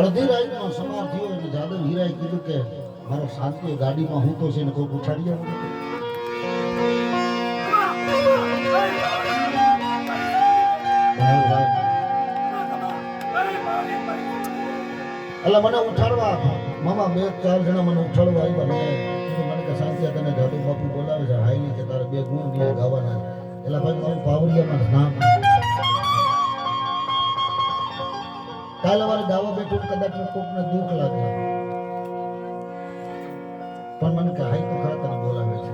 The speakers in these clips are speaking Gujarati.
અડધી રાતનો સમાર થયો અને જાદવ હીરાએ કીધું કે મારો શાંતિ ગાડીમાં હું તો છે ને કોઈ ઉઠાડી આવો. એટલે મને ઉઠાડવા મામા, બે ચાર જણા મને ઉઠાડવા આવ્યા. મને કે તને જાદુ બાપુ બોલાવે છે. હાઈલી કે તારે બે ગુણ ગાવાના એટલે ભાઈ, મારું પાવડિયામાં નામ કાલે અમારે ગાવા બેઠું કદાચ કોકને દુઃખ લાગે. પણ મને કે હાઈ તો ખરા તને બોલાવે છે.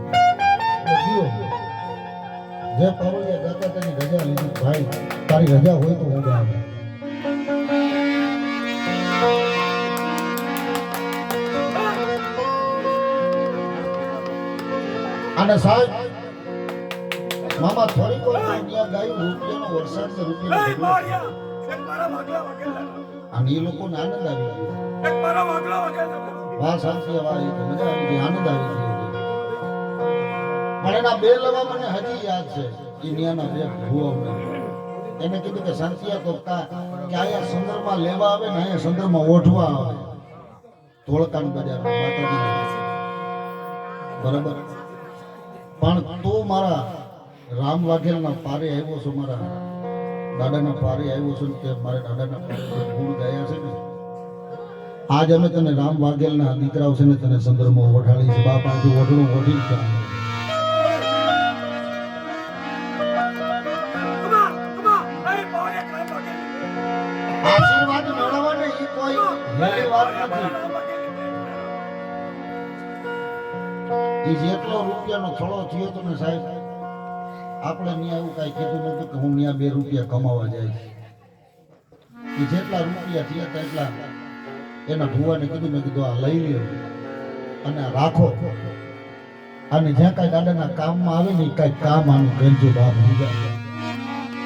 જે પાવડિયા ગાતા તેની રજા લીધી. ભાઈ તારી રજા હોય તો હું ગાવે અને સાહેબ મામા થોડીક વાર ગાયું રૂપિયાનો વરસાદ રૂપિયાનો અને એ લોકોને આનંદ આવી ગયો. વાહ શાંતિ વાહ એ મજા આવી ગઈ આનંદ આવી ગયો. પણ એના બે લવા મને હજી યાદ છે એ બે ભુવાઓને એને કીધું કે શાંતિયા તો કા કે અહીંયા સંદર્ભમાં લેવા આવે ને અહીંયા સંદર્ભમાં આવે. ધોળકાન બજાર માતાજી બરાબર? પણ તું મારા રામ વાઘેલના પારે આવ્યો છો મારા દાદાના પારે આવ્યો છું કે મારા દાદાના પારે ગુણ ગયા છે ને? આજ અમે તને રામ વાઘેલના દીકરાઓ છે ને તને સંદર્ભમાં ઓઢાડી છે બાપ આથી ઓઢણું ઓઢી જ આશીર્વાદ મેળવવાનો એ કોઈ હેલી વાત નથી. એ જેટલો રૂપિયાનો થોડો થયો તો ને સાહેબ આપણે ત્યાં એવું કાંઈ કીધું નતું કે હું ત્યાં બે રૂપિયા કમાવા જાય એ જેટલા રૂપિયા થયા તેટલા એના ભુવાને કીધું, મેં કીધું, આ લઈ લ્યો અને રાખો. અને જ્યાં કાંઈ દાદાના કામમાં આવે ને કાંઈ કામ આનું ગંજો બાપ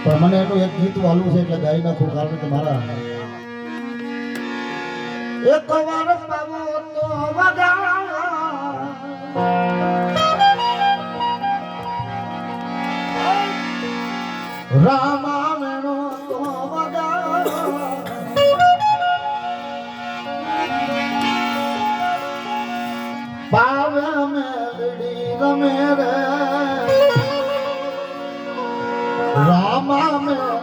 પણ મને એનું એક ગીત વાલું છે એટલે ગાઈ નાખું કારણ કે મારા એક વાર પાવો તો વગાડો રામા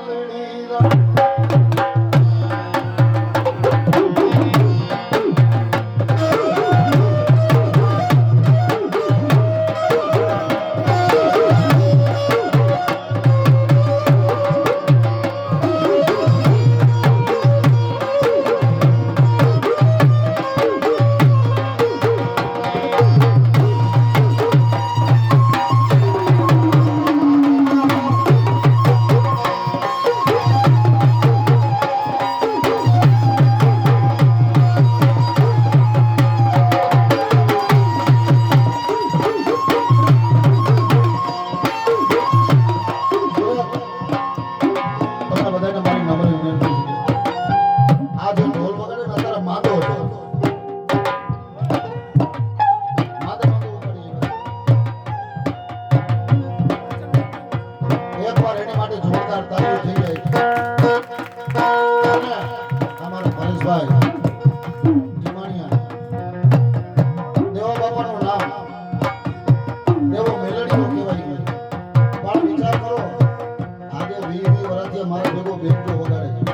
બેન્ચો વગાડે છે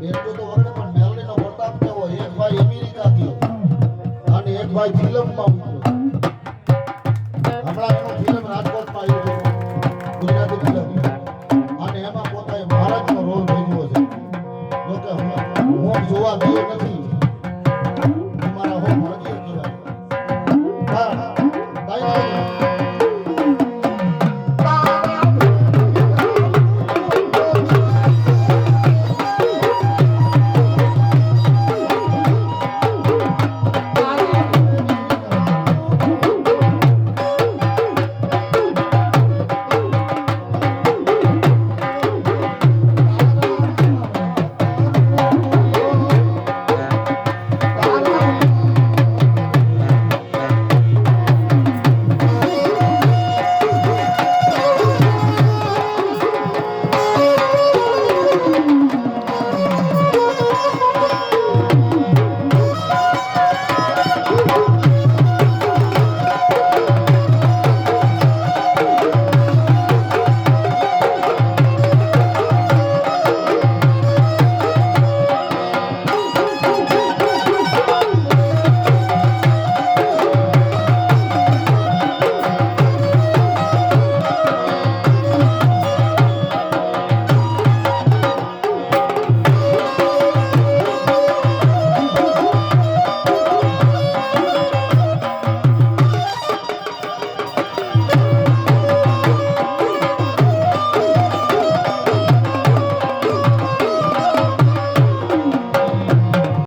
બેન્ચો તો વગાડે પણ મેલડીનો પ્રતાપ કેવો એક ભાઈ અમેરિકા ગયો અને એક ભાઈ ફિલ્મમાં ઉતર્યો ફિલ્મ રાજકોટમાં આવ્યું છે. ગુજરાતી ફિલ્મ.